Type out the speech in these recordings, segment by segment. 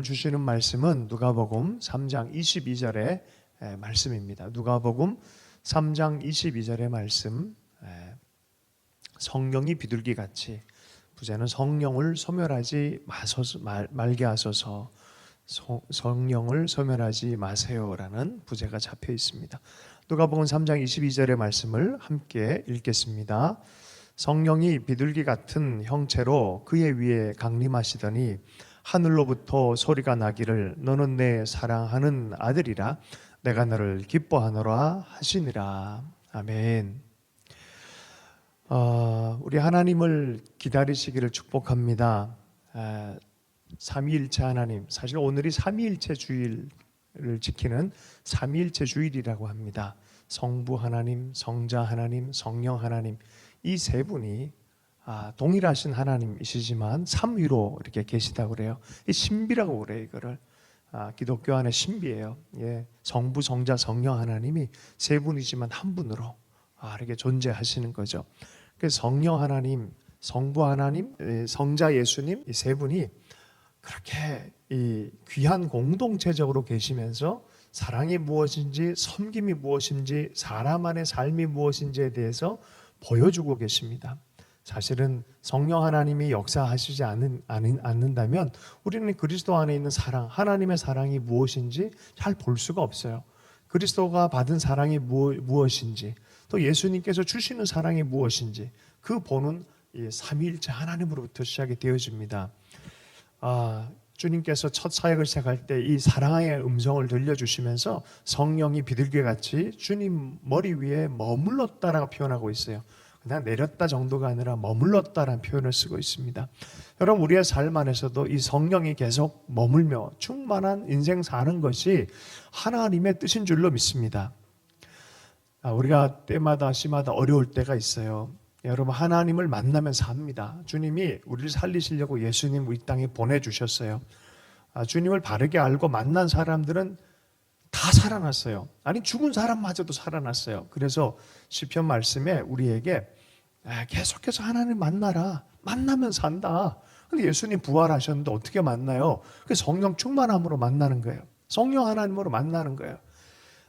오늘 주시는 말씀은 누가복음 3장 22절의 말씀입니다. 누가복음 3장 22절의 말씀 에, 성령이 비둘기 같이 부제는 성령을 소멸하지 마소서 말, 말게 하소서 소- 성령을 소멸하지 마세요라는 부제가 잡혀 있습니다. 누가복음 3장 22절의 말씀을 함께 읽겠습니다. 성령이 비둘기 같은 형체로 그의 위에 강림하시더니 하늘로부터 소리가 나기를 너는 내 사랑하는 아들이라 내가 너를 기뻐하노라 하시니라 아멘. 어, 우리 하나님을 기다리시기를 축복합니다. 아, 삼위일체 하나님 사실 오늘이 삼위일체 주일을 지키는 삼위일체 주일이라고 합니다. 성부 하나님, 성자 하나님, 성령 하나님 이 세 분이 아, 동일하신 하나님이시지만 삼위로 이렇게 계시다고 그래요. 이 신비라고 그래요 이거를. 아, 기독교 안의 신비예요. 예, 성부, 성자, 성령 하나님이 세 분이지만 한 분으로 아, 이렇게 존재하시는 거죠. 그래서 성령 하나님, 성부 하나님, 예, 성자 예수님 이 세 분이 그렇게 이 귀한 공동체적으로 계시면서 사랑이 무엇인지 섬김이 무엇인지 사람 안의 삶이 무엇인지에 대해서 보여주고 계십니다. 사실은 성령 하나님이 역사하시지 않는, 않는, 않는 다면 우리는 그리스도 안에 있는 사랑, 하나님의 사랑이 무엇인지 잘 볼 수가 없어요. 그리스도가 받은 사랑이 무, 무엇인지, 또 예수님께서 주시는 사랑이 무엇인지 그 보는 이 삼위일체 하나님으로부터 시작이 되어집니다. 아, 주님께서 첫 사역을 시작할 때 이 사랑의 음성을 들려주시면서 성령이 비둘기 같이 주님 머리 위에 머물렀다라고 표현하고 있어요. 그냥 내렸다 정도가 아니라 머물렀다라는 표현을 쓰고 있습니다. 여러분 우리의 삶 안에서도 이 성령이 계속 머물며 충만한 인생 사는 것이 하나님의 뜻인 줄로 믿습니다. 아, 우리가 때마다 시마다 어려울 때가 있어요. 여러분 하나님을 만나면 삽니다. 주님이 우리를 살리시려고 예수님 이 땅에 보내주셨어요. 아, 주님을 바르게 알고 만난 사람들은 다 살아났어요. 아니 죽은 사람마저도 살아났어요. 그래서 시편 말씀에 우리에게 아, 계속해서 하나님 만나라. 만나면 산다. 근데 예수님 부활하셨는데 어떻게 만나요? 그 성령 충만함으로 만나는 거예요. 성령 하나님으로 만나는 거예요.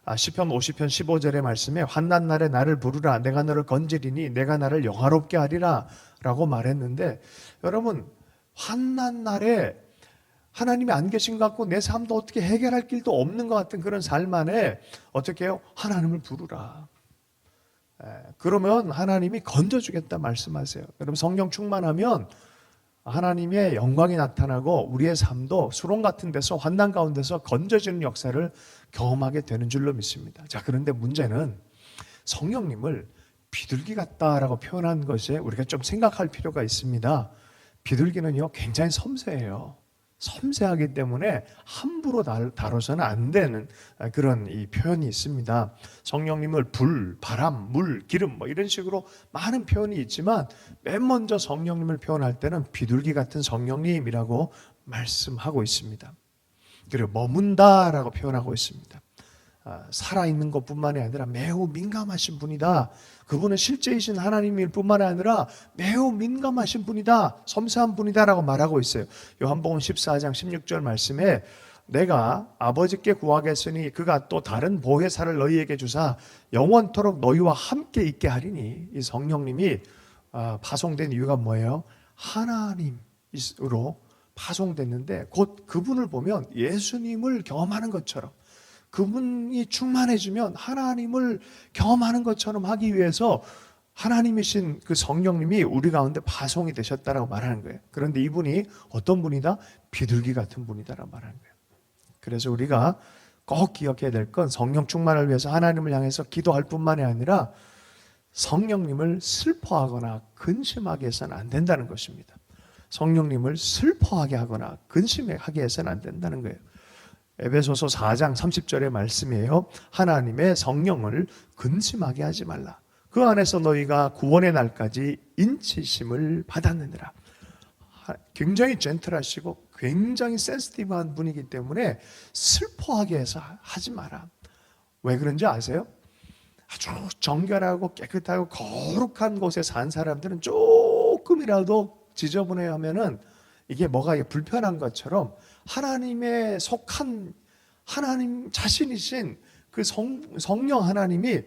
아, 시편 50편 15절의 말씀에 환난 날에 나를 부르라 내가 너를 건지리니 내가 나를 영화롭게 하리라라고 말했는데 여러분 환난 날에 하나님이 안 계신 것 같고 내 삶도 어떻게 해결할 길도 없는 것 같은 그런 삶 안에 어떻게 해요? 하나님을 부르라. 에, 그러면 하나님이 건져주겠다 말씀하세요. 여러분 성령 충만하면 하나님의 영광이 나타나고 우리의 삶도 수렁 같은 데서 환난 가운데서 건져지는 역사를 경험하게 되는 줄로 믿습니다. 자, 그런데 문제는 성령님을 비둘기 같다라고 표현한 것에 우리가 좀 생각할 필요가 있습니다. 비둘기는요, 굉장히 섬세해요. 섬세하기 때문에 함부로 다- 다뤄서는 안 되는 그런 이 표현이 있습니다. 성령님을 불, 바람, 물, 기름 뭐 이런 식으로 많은 표현이 있지만 맨 먼저 성령님을 표현할 때는 비둘기 같은 성령님이라고 말씀하고 있습니다. 그리고 머문다라고 표현하고 있습니다. 아, 살아있는 것뿐만이 아니라 매우 민감하신 분이다. 그분은 실제이신 하나님일 뿐만 아니라 매우 민감하신 분이다. 섬세한 분이다라고 말하고 있어요. 요한복음 14장 16절 말씀에 내가 아버지께 구하겠으니 그가 또 다른 보혜사를 너희에게 주사 영원토록 너희와 함께 있게 하리니 이 성령님이 아, 파송된 이유가 뭐예요? 하나님으로 파송됐는데 곧 그분을 보면 예수님을 경험하는 것처럼 그분이 충만해지면 하나님을 경험하는 것처럼 하기 위해서 하나님이신 그 성령님이 우리 가운데 파송이 되셨다라고 말하는 거예요. 그런데 이분이 어떤 분이다? 비둘기 같은 분이다라고 말하는 거예요. 그래서 우리가 꼭 기억해야 될 건 성령 충만을 위해서 하나님을 향해서 기도할 뿐만이 아니라 성령님을 슬퍼하거나 근심하게 해서는 안 된다는 것입니다. 성령님을 슬퍼하게 하거나 근심하게 해서는 안 된다는 거예요. 에베소서 4장 30절의 말씀이에요. 하나님의 성령을 근심하게 하지 말라. 그 안에서 너희가 구원의 날까지 인치심을 받았느니라. 하- 굉장히 젠틀하시고 굉장히 센스티브한 분이기 때문에 슬퍼하게 해서 하지 마라. 왜 그런지 아세요? 아주 정결하고 깨끗하고 거룩한 곳에 산 사람들은 조금이라도 지저분해 하면은 이게 뭐가 불편한 것처럼 하나님의 속한 하나님 자신이신 그 성, 성령 하나님이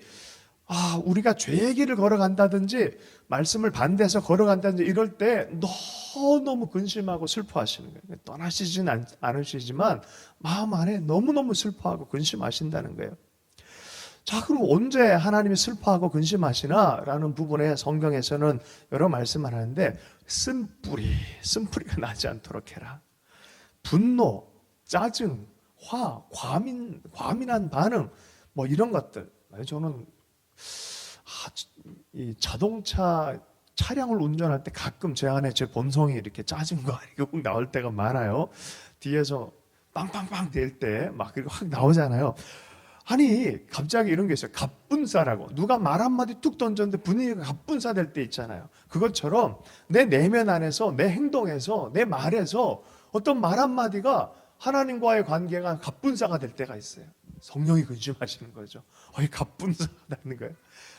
아, 우리가 죄의 길을 걸어간다든지 말씀을 반대해서 걸어간다든지 이럴 때 너무너무 근심하고 슬퍼하시는 거예요. 떠나시진 않, 않으시지만 마음 안에 너무너무 슬퍼하고 근심하신다는 거예요. 자, 그럼 언제 하나님이 슬퍼하고 근심하시나? 라는 부분에 성경에서는 여러 말씀을 하는데, 쓴뿌리, 쓴뿌리가 나지 않도록 해라. 분노, 짜증, 화, 과민, 과민한 반응, 뭐 이런 것들. 저는, 아, 이 자동차 차량을 운전할 때 가끔 제 안에 제 본성이 이렇게 짜증과 이게 꼭 나올 때가 많아요. 뒤에서 빵빵빵 될 때 막 그리고 확 나오잖아요. 아니 갑자기 이런 게 있어요. 갑분싸라고 누가 말 한마디 뚝 던졌는데 분위기가 갑분싸 될 때 있잖아요. 그것처럼 내 내면 안에서 내 행동에서 내 말에서 어떤 말 한마디가 하나님과의 관계가 갑분싸가 될 때가 있어요. 성령이 근심하시는 거죠. 어이 갑분싸가 되는 거예요.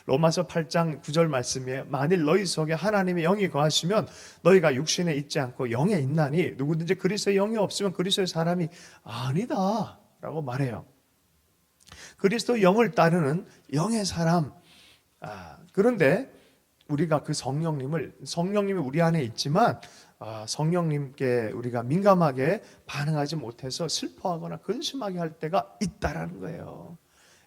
로마서 8장 9절 말씀에 만일 너희 속에 하나님의 영이 거하시면 너희가 육신에 있지 않고 영에 있나니 누구든지 그리스도의 영이 없으면 그리스도의 사람이 아니다라고 말해요. 그리스도 영을 따르는 영의 사람. 아, 그런데 우리가 그 성령님을 성령님이 우리 안에 있지만 아, 성령님께 우리가 민감하게 반응하지 못해서 슬퍼하거나 근심하게 할 때가 있다라는 거예요.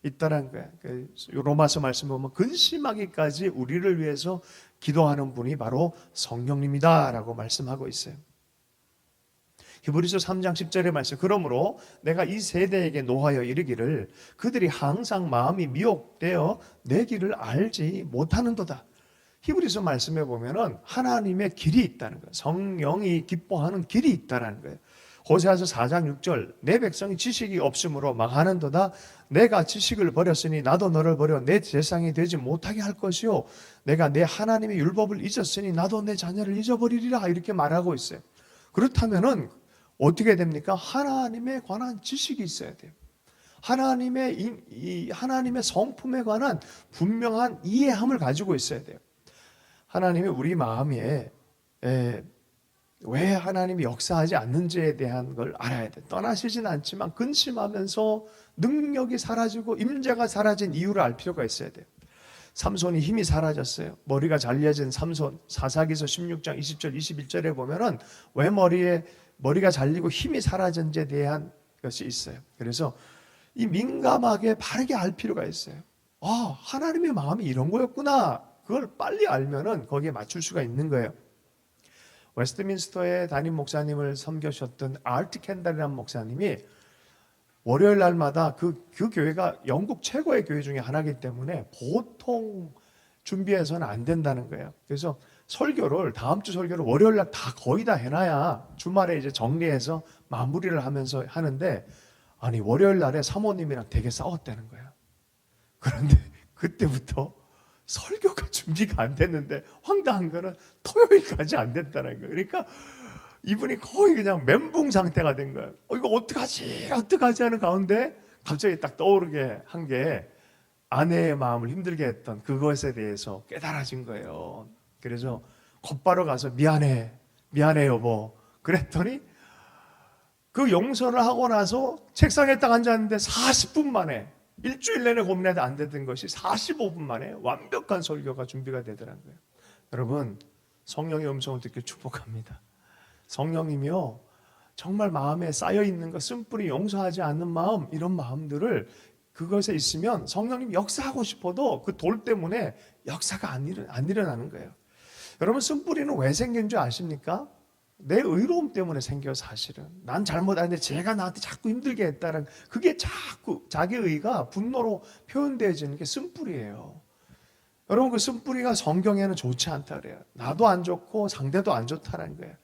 있다라는 거예요. 그 로마서 말씀 보면 근심하기까지 우리를 위해서 기도하는 분이 바로 성령님이다라고 말씀하고 있어요. 히브리서 3장 10절의 말씀. 그러므로 내가 이 세대에게 노하여 이르기를 그들이 항상 마음이 미혹되어 내 길을 알지 못하는도다. 히브리서 말씀에 보면은 하나님의 길이 있다는 거예요. 성령이 기뻐하는 길이 있다는 거예요. 호세아서 4장 6절 내 백성이 지식이 없으므로 망하는도다 내가 지식을 버렸으니 나도 너를 버려 내 재상이 되지 못하게 할 것이요 내가 내 하나님의 율법을 잊었으니 나도 내 자녀를 잊어버리리라 이렇게 말하고 있어요. 그렇다면은 어떻게 됩니까? 하나님에 관한 지식이 있어야 돼요. 하나님의 이, 이 하나님의 성품에 관한 분명한 이해함을 가지고 있어야 돼요. 하나님이 우리 마음에 에, 왜 하나님이 역사하지 않는지에 대한 걸 알아야 돼. 떠나시진 않지만 근심하면서 능력이 사라지고 임재가 사라진 이유를 알 필요가 있어야 돼요. 삼손이 힘이 사라졌어요. 머리가 잘려진 삼손. 사사기서 16장 20절 21절에 보면은 왜 머리에 머리가 잘리고 힘이 사라진지에 대한 것이 있어요. 그래서 이 민감하게 바르게 알 필요가 있어요. 아, 하나님의 마음이 이런 거였구나. 그걸 빨리 알면은 거기에 맞출 수가 있는 거예요. 웨스트민스터의 담임 목사님을 섬겨셨던 아트 캔달이라는 목사님이 월요일 날마다 그, 그 교회가 영국 최고의 교회 중에 하나이기 때문에 보통 준비해서는 안 된다는 거예요. 그래서 설교를 다음 주 설교를 월요일 날 다 거의 다 해놔야 주말에 이제 정리해서 마무리를 하면서 하는데 아니 월요일 날에 사모님이랑 되게 싸웠다는 거야. 그런데 그때부터 설교가 준비가 안 됐는데 황당한 거는 토요일까지 안 됐다는 거예요. 그러니까 이분이 거의 그냥 멘붕 상태가 된 거예요. 어, 이거 어떡하지? 어떡하지 하는 가운데 갑자기 딱 떠오르게 한 게 아내의 마음을 힘들게 했던 그것에 대해서 깨달아진 거예요. 그래서 곧바로 가서 미안해, 미안해 여보. 그랬더니 그 용서를 하고 나서 책상에 딱 앉았는데 40분 만에 일주일 내내 고민해도 안 되던 것이 45분 만에 완벽한 설교가 준비가 되더라는 거예요. 여러분 성령의 음성을 듣기 축복합니다. 성령님이요 정말 마음에 쌓여 있는 것 쓴뿌리 용서하지 않는 마음 이런 마음들을 그것에 있으면 성령님 역사하고 싶어도 그 돌 때문에 역사가 안, 일어, 안 일어나는 거예요. 여러분 쓴뿌리는 왜 생긴 줄 아십니까? 내 의로움 때문에 생겨 사실은 난 잘못 아닌데 제가 나한테 자꾸 힘들게 했다는 그게 자꾸 자기 의가 분노로 표현되어지는 게 쓴뿌리예요. 여러분 그 쓴뿌리가 성경에는 좋지 않다 그래요. 나도 안 좋고 상대도 안 좋다는 거예요.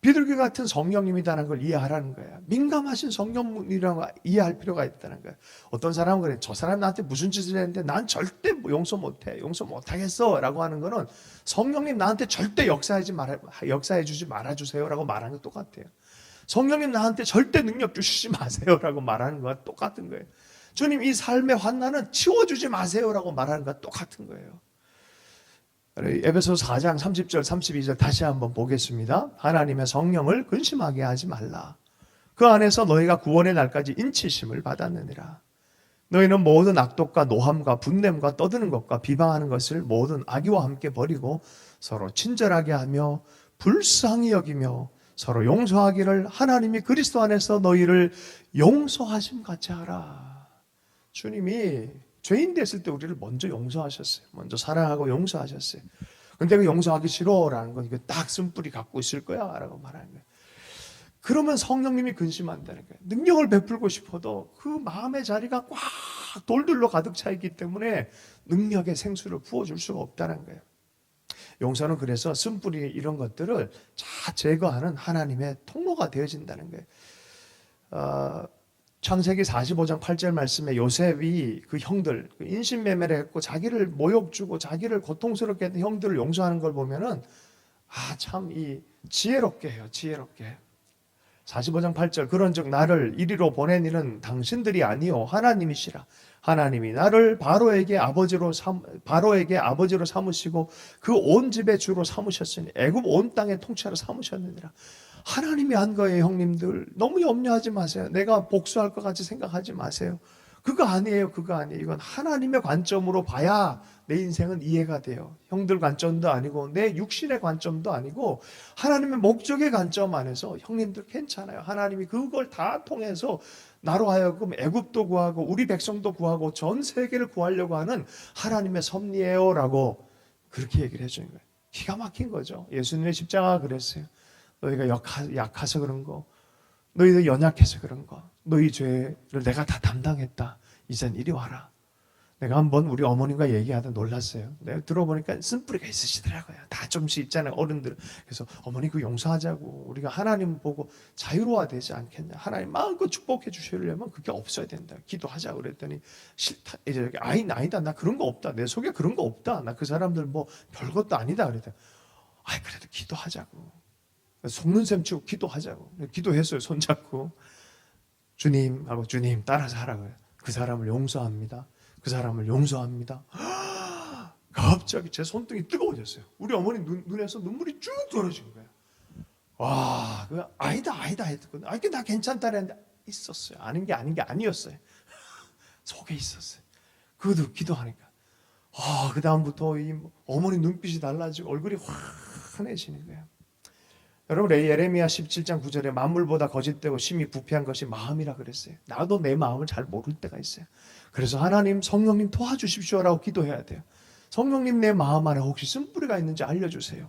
비둘기 같은 성령님이라는 걸 이해하라는 거예요. 민감하신 성령이라는 걸 이해할 필요가 있다는 거예요. 어떤 사람은 그래, 저 사람 나한테 무슨 짓을 했는데 난 절대 용서 못해, 용서 못하겠어 라고 하는 거는 성령님 나한테 절대 역사하지 말아, 역사해 주지 말아주세요 라고 말하는 것 똑같아요. 성령님 나한테 절대 능력 주시지 마세요 라고 말하는 거와 똑같은 거예요. 주님 이 삶의 환난은 치워주지 마세요 라고 말하는 거와 똑같은 거예요. 에베소 4장 30절 32절 다시 한번 보겠습니다. 하나님의 성령을 근심하게 하지 말라. 그 안에서 너희가 구원의 날까지 인치심을 받았느니라. 너희는 모든 악독과 노함과 분냄과 떠드는 것과 비방하는 것을 모든 악의와 함께 버리고 서로 친절하게 하며 불쌍히 여기며 서로 용서하기를 하나님이 그리스도 안에서 너희를 용서하심 같이 하라. 주님이 죄인 됐을 때 우리를 먼저 용서하셨어요. 먼저 사랑하고 용서하셨어요. 근데 그 용서하기 싫어라는 건 이거 딱 쓴뿌리 갖고 있을 거야라고 말하는 거예요. 그러면 성령님이 근심한다는 거예요. 능력을 베풀고 싶어도 그 마음의 자리가 꽉 돌들로 가득 차 있기 때문에 능력의 생수를 부어줄 수가 없다는 거예요. 용서는 그래서 쓴뿌리 이런 것들을 다 제거하는 하나님의 통로가 되어진다는 거예요. 어, 창세기 45장 8절 말씀에 요셉이 그 형들 그 인신매매를 했고 자기를 모욕 주고 자기를 고통스럽게 했던 형들을 용서하는 걸 보면은 아 참 이 지혜롭게 해요. 지혜롭게. 45장 8절 그런즉 나를 이리로 보낸 이는 당신들이 아니요 하나님이시라 하나님이 나를 바로에게 아버지로 삼 바로에게 아버지로 삼으시고 그 온 집의 주로 삼으셨으니 애굽 온 땅의 통치자로 삼으셨느니라 하나님이 한 거예요 형님들 너무 염려하지 마세요 내가 복수할 것 같이 생각하지 마세요 그거 아니에요 그거 아니에요 이건 하나님의 관점으로 봐야 내 인생은 이해가 돼요 형들 관점도 아니고 내 육신의 관점도 아니고 하나님의 목적의 관점 안에서 형님들 괜찮아요. 하나님이 그걸 다 통해서 나로 하여금 애굽도 구하고 우리 백성도 구하고 전 세계를 구하려고 하는 하나님의 섭리예요라고 그렇게 얘기를 해 주는 거예요. 기가 막힌 거죠. 예수님의 십자가가 그랬어요. 너희가 약하, 약해서 그런 거, 너희들 연약해서 그런 거, 너희 죄를 내가 다 담당했다. 이젠 이리 와라. 내가 한번 우리 어머님과 얘기하다 놀랐어요. 내가 들어보니까 쓴뿌리가 있으시더라고요. 다 좀씩 있잖아요, 어른들. 그래서 어머니 그 용서하자고. 우리가 하나님 보고 자유로워야 되지 않겠냐. 하나님 마음껏 축복해 주시려면 그게 없어야 된다. 기도하자고 그랬더니 싫다. 이제 아니, 아니다. 나 그런 거 없다. 내 속에 그런 거 없다. 나 그 사람들 뭐 별것도 아니다. 그랬더니 아이, 그래도 기도하자고. 속는 셈 치고 기도하자고. 기도했어요, 손잡고. 주님 하고 주님 따라서 하라고요. 그 사람을 용서합니다. 그 사람을 용서합니다. 갑자기 제 손등이 뜨거워졌어요. 우리 어머니 눈, 눈에서 눈물이 쭉 떨어진 거예요. 와, 그 아니다, 아니다 했거든. 아, 이게 나 괜찮다랬는데 있었어요. 아는 게 아닌 게 아니었어요. 속에 있었어요. 그것도 기도하니까. 아, 그 다음부터 이 어머니 눈빛이 달라지고 얼굴이 환해지는 거예요. 여러분 예레미야 17장 9절에 만물보다 거짓되고 심히 부패한 것이 마음이라 그랬어요. 나도 내 마음을 잘 모를 때가 있어요. 그래서 하나님 성령님 도와주십시오라고 기도해야 돼요. 성령님 내 마음 안에 혹시 쓴뿌리가 있는지 알려주세요.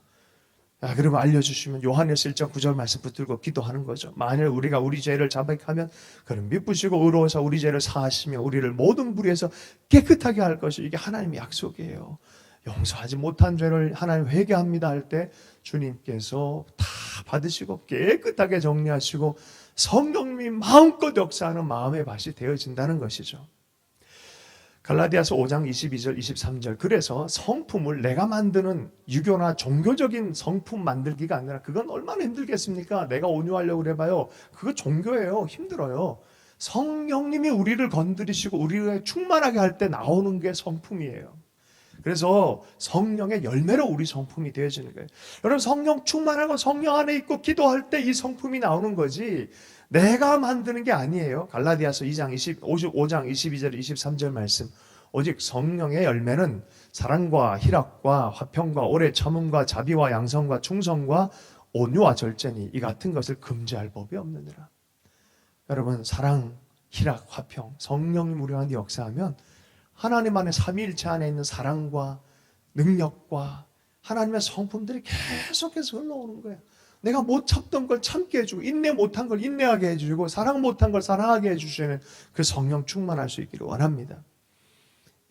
아, 그러면 알려주시면 요한일서 1장 9절 말씀 붙들고 기도하는 거죠. 만일 우리가 우리 죄를 자백하면 그는 미쁘시고 의로워서 우리 죄를 사하시며 우리를 모든 불의에서 깨끗하게 할 것이 이게 하나님의 약속이에요. 용서하지 못한 죄를 하나님 회개합니다 할 때 주님께서 다 받으시고 깨끗하게 정리하시고 성령님이 마음껏 역사하는 마음의 밭이 되어진다는 것이죠. 갈라디아서 5장 22절 23절 그래서 성품을 내가 만드는 유교나 종교적인 성품 만들기가 아니라 그건 얼마나 힘들겠습니까? 내가 온유하려고 그래봐요. 그거 종교예요. 힘들어요. 성령님이 우리를 건드리시고 우리를 충만하게 할 때 나오는 게 성품이에요. 그래서 성령의 열매로 우리 성품이 되어지는 거예요. 여러분 성령 충만하고 성령 안에 있고 기도할 때 이 성품이 나오는 거지 내가 만드는 게 아니에요. 갈라디아서 2장 20, 55장 22절 23절 말씀. 오직 성령의 열매는 사랑과 희락과 화평과 오래 참음과 자비와 양성과 충성과 온유와 절제니 이 같은 것을 금지할 법이 없느니라. 여러분 사랑, 희락, 화평, 성령님 우리 안에 역사하면 하나님 안에 삼위일체 안에 있는 사랑과 능력과 하나님의 성품들이 계속해서 흘러오는 거예요. 내가 못 참던 걸 참게 해주고 인내 못한 걸 인내하게 해주고 사랑 못한 걸 사랑하게 해주시는 그 성령 충만할 수 있기를 원합니다.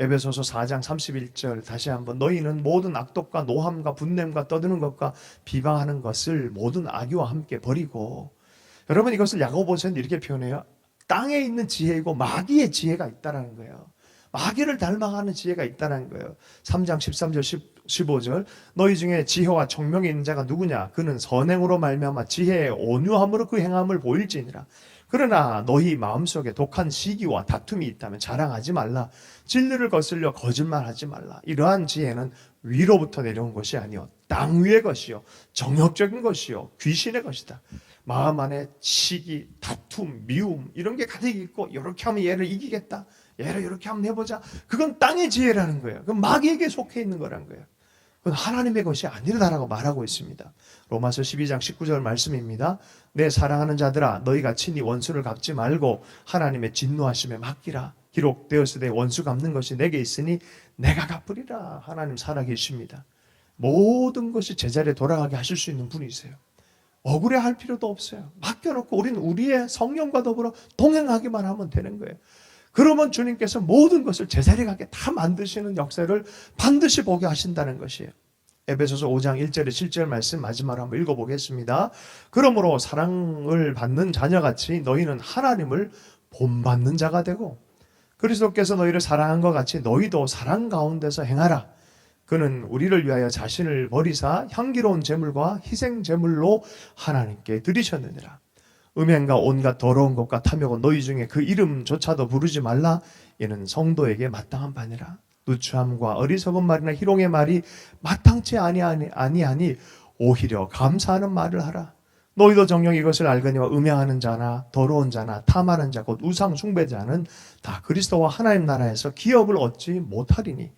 에베소서 4장 31절 다시 한번 너희는 모든 악독과 노함과 분냄과 떠드는 것과 비방하는 것을 모든 악의와 함께 버리고 여러분 이것을 야고보서는 이렇게 표현해요. 땅에 있는 지혜이고 마귀의 지혜가 있다라는 거예요. 마귀를 닮아가는 지혜가 있다는 거예요. 3장 13절 15절. 너희 중에 지혜와 총명이 있는 자가 누구냐? 그는 선행으로 말미암아 지혜의 온유함으로 그 행함을 보일지니라. 그러나 너희 마음속에 독한 시기와 다툼이 있다면 자랑하지 말라. 진리를 거슬려 거짓말하지 말라. 이러한 지혜는 위로부터 내려온 것이 아니요. 땅 위의 것이요. 정욕적인 것이요. 귀신의 것이다. 마음 안에 시기, 다툼, 미움 이런 게 가득 있고 이렇게 하면 얘를 이기겠다. 얘를 이렇게 한번 해보자. 그건 땅의 지혜라는 거예요. 그건 마귀에게 속해 있는 거란 거예요. 그건 하나님의 것이 아니다라고 말하고 있습니다. 로마서 12장 19절 말씀입니다. 내 사랑하는 자들아 너희가 친히 원수를 갚지 말고 하나님의 진노하심에 맡기라. 기록되었으되 원수 갚는 것이 내게 있으니 내가 갚으리라. 하나님 살아계십니다. 모든 것이 제자리에 돌아가게 하실 수 있는 분이세요. 억울해 할 필요도 없어요. 맡겨놓고 우리는 우리의 성령과 더불어 동행하기만 하면 되는 거예요. 그러면 주님께서 모든 것을 제자리에 가게 다 만드시는 역사를 반드시 보게 하신다는 것이에요. 에베소서 5장 1절에 7절 말씀 마지막으로 한번 읽어보겠습니다. 그러므로 사랑을 받는 자녀같이 너희는 하나님을 본받는 자가 되고 그리스도께서 너희를 사랑한 것 같이 너희도 사랑 가운데서 행하라. 그는 우리를 위하여 자신을 버리사 향기로운 제물과 희생 제물로 하나님께 드리셨느니라. 음행과 온갖 더러운 것과 탐욕은 너희 중에 그 이름조차도 부르지 말라. 이는 성도에게 마땅한 바니라. 누추함과 어리석은 말이나 희롱의 말이 마땅치 아니하니, 아니하니 오히려 감사하는 말을 하라. 너희도 정녕 이것을 알거니와 음행하는 자나 더러운 자나 탐하는 자 곧 우상 숭배자는 다 그리스도와 하나님 나라에서 기업을 얻지 못하리니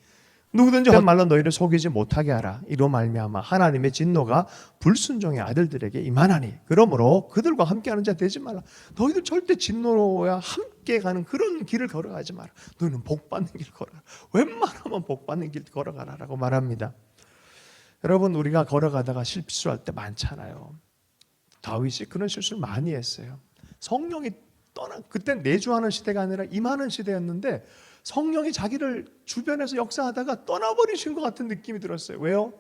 누구든지 한 말로 너희를 속이지 못하게 하라. 이로 말미암아 하나님의 진노가 불순종의 아들들에게 임하나니 그러므로 그들과 함께하는 자 되지 말라. 너희들 절대 진노와 함께 가는 그런 길을 걸어가지 마라. 너희는 복 받는 길 걸어라. 웬만하면 복 받는 길 걸어가라라고 말합니다. 여러분 우리가 걸어가다가 실수할 때 많잖아요. 다윗이 그런 실수를 많이 했어요. 성령이 떠나 그때 내주하는 시대가 아니라 임하는 시대였는데 성령이 자기를 주변에서 역사하다가 떠나버리신 것 같은 느낌이 들었어요. 왜요?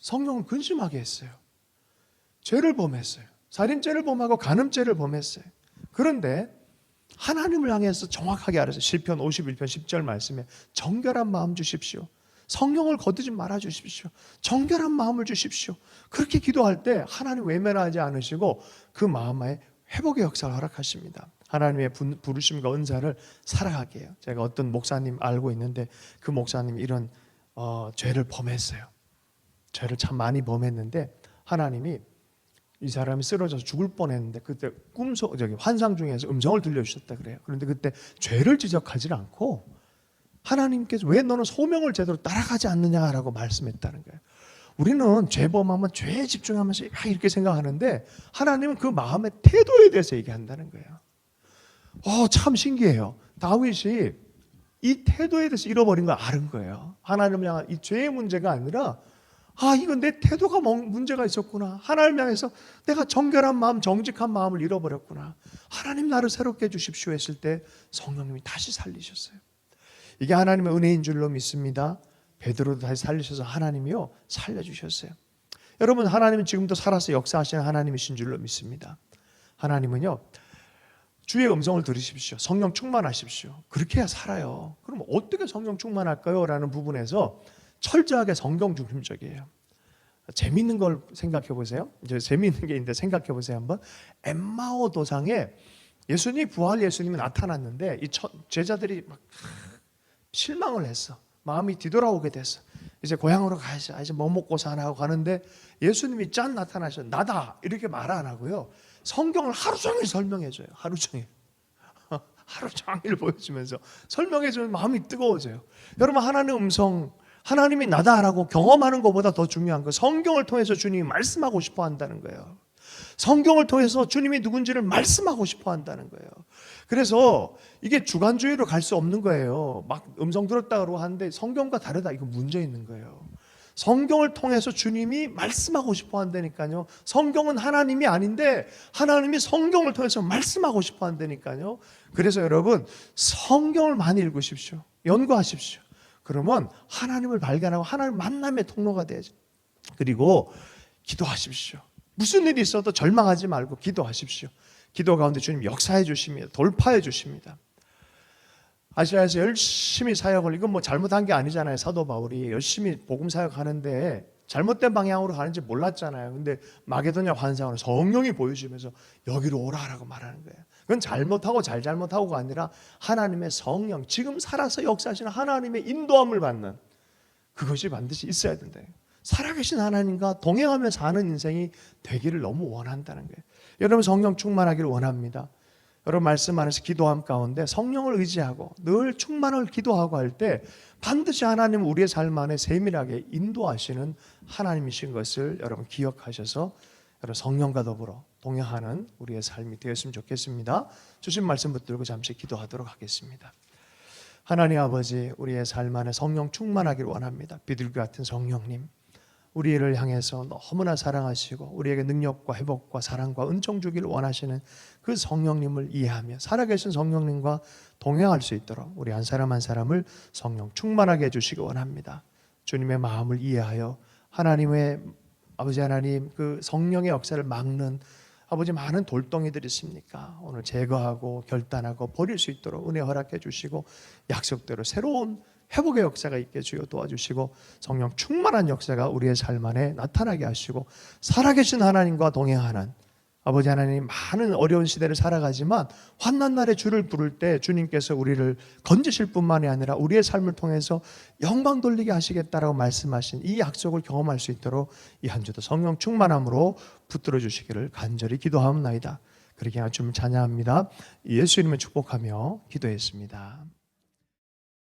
성령은 근심하게 했어요. 죄를 범했어요. 살인죄를 범하고 간음죄를 범했어요. 그런데 하나님을 향해서 정확하게 알아서 시편 51편 10절 말씀에 정결한 마음 주십시오. 성령을 거두지 말아 주십시오. 정결한 마음을 주십시오. 그렇게 기도할 때 하나님 외면하지 않으시고 그 마음에 회복의 역사를 허락하십니다. 하나님의 부- 부르심과 은사를 살아가게 해요. 제가 어떤 목사님 알고 있는데 그 목사님이 이런 어, 죄를 범했어요. 죄를 참 많이 범했는데 하나님이 이 사람이 쓰러져서 죽을 뻔했는데 그때 꿈속 저기 환상 중에서 음성을 들려주셨다 그래요. 그런데 그때 죄를 지적하지 않고 하나님께서 왜 너는 소명을 제대로 따라가지 않느냐라고 말씀했다는 거예요. 우리는 죄범하면 죄에 집중하면서 막 이렇게 생각하는데 하나님은 그 마음의 태도에 대해서 얘기한다는 거예요. 어, 참 신기해요. 다윗이 이 태도에 대해서 잃어버린 걸 아는 거예요. 하나님을 향한 이 죄의 문제가 아니라 아, 이건 내 태도가 멍- 문제가 있었구나. 하나님 향해서 내가 정결한 마음, 정직한 마음을 잃어버렸구나. 하나님 나를 새롭게 해 주십시오 했을 때 성령님이 다시 살리셨어요. 이게 하나님의 은혜인 줄로 믿습니다. 베드로도 다시 살리셔서 하나님이요 살려주셨어요. 여러분 하나님은 지금도 살아서 역사하시는 하나님이신 줄로 믿습니다. 하나님은요 주의 음성을 들으십시오. 성령 충만하십시오. 그렇게 해야 살아요. 그럼 어떻게 성령 충만할까요? 라는 부분에서 철저하게 성경 중심적이에요. 재밌는 걸 생각해 보세요. 이제 재밌는 게 있는데 생각해 보세요 한번. 엠마오 도상에 예수님이 부활 예수님이 나타났는데 이 처- 제자들이 막 실망을 했어. 마음이 뒤돌아오게 됐어. 이제 고향으로 가야지. 아, 이제 뭐 먹고 사나 하고 가는데 예수님이 짠 나타나셔. 나다. 이렇게 말 안 하고요. 성경을 하루 종일 설명해 줘요. 하루 종일. 하루 종일 보여주면서 설명해 주면 마음이 뜨거워져요. 여러분 하나님의 음성 하나님이 나다라고 경험하는 것보다 더 중요한 거 성경을 통해서 주님이 말씀하고 싶어 한다는 거예요. 성경을 통해서 주님이 누군지를 말씀하고 싶어 한다는 거예요. 그래서 이게 주관주의로 갈 수 없는 거예요. 막 음성 들었다고 하는데 성경과 다르다. 이거 문제 있는 거예요. 성경을 통해서 주님이 말씀하고 싶어 한다니까요. 성경은 하나님이 아닌데 하나님이 성경을 통해서 말씀하고 싶어 한다니까요. 그래서 여러분 성경을 많이 읽으십시오. 연구하십시오. 그러면 하나님을 발견하고 하나님 만남의 통로가 되죠. 그리고 기도하십시오. 무슨 일이 있어도 절망하지 말고 기도하십시오. 기도 가운데 주님 역사해 주십니다. 돌파해 주십니다. 아시아에서 열심히 사역을 이건 뭐 잘못한 게 아니잖아요. 사도 바울이 열심히 복음 사역하는데 잘못된 방향으로 가는지 몰랐잖아요. 근데 마게도냐 환상으로 성령이 보여주면서 여기로 오라라고 말하는 거예요. 그건 잘못하고 잘잘못하고가 아니라 하나님의 성령 지금 살아서 역사하시는 하나님의 인도함을 받는 그것이 반드시 있어야 된다. 살아계신 하나님과 동행하며 사는 인생이 되기를 너무 원한다는 거예요. 여러분 성령 충만하기를 원합니다. 여러분 말씀 안에서 기도함 가운데 성령을 의지하고 늘 충만을 기도하고 할 때 반드시 하나님 우리의 삶 안에 세밀하게 인도하시는 하나님이신 것을 여러분 기억하셔서 여러분 성령과 더불어 동행하는 우리의 삶이 되었으면 좋겠습니다. 주신 말씀 붙들고 잠시 기도하도록 하겠습니다. 하나님 아버지 우리의 삶 안에 성령 충만하기를 원합니다. 비둘기 같은 성령님 우리를 향해서 너무나 사랑하시고 우리에게 능력과 회복과 사랑과 은총 주기를 원하시는 그 성령님을 이해하며 살아계신 성령님과 동행할 수 있도록 우리 한 사람 한 사람을 성령 충만하게 해주시기 원합니다. 주님의 마음을 이해하여 하나님의 아버지 하나님 그 성령의 역사를 막는 아버지 많은 돌덩이들이 있습니까? 오늘 제거하고 결단하고 버릴 수 있도록 은혜 허락해 주시고 약속대로 새로운 회복의 역사가 있게 주여 도와주시고 성령 충만한 역사가 우리의 삶 안에 나타나게 하시고 살아계신 하나님과 동행하는 아버지 하나님 많은 어려운 시대를 살아가지만 환난 날에 주를 부를 때 주님께서 우리를 건지실 뿐만이 아니라 우리의 삶을 통해서 영광 돌리게 하시겠다라고 말씀하신 이 약속을 경험할 수 있도록 이 한 주도 성령 충만함으로 붙들어 주시기를 간절히 기도하옵나이다. 그렇게 좀 찬양합니다. 예수님을 축복하며 기도했습니다.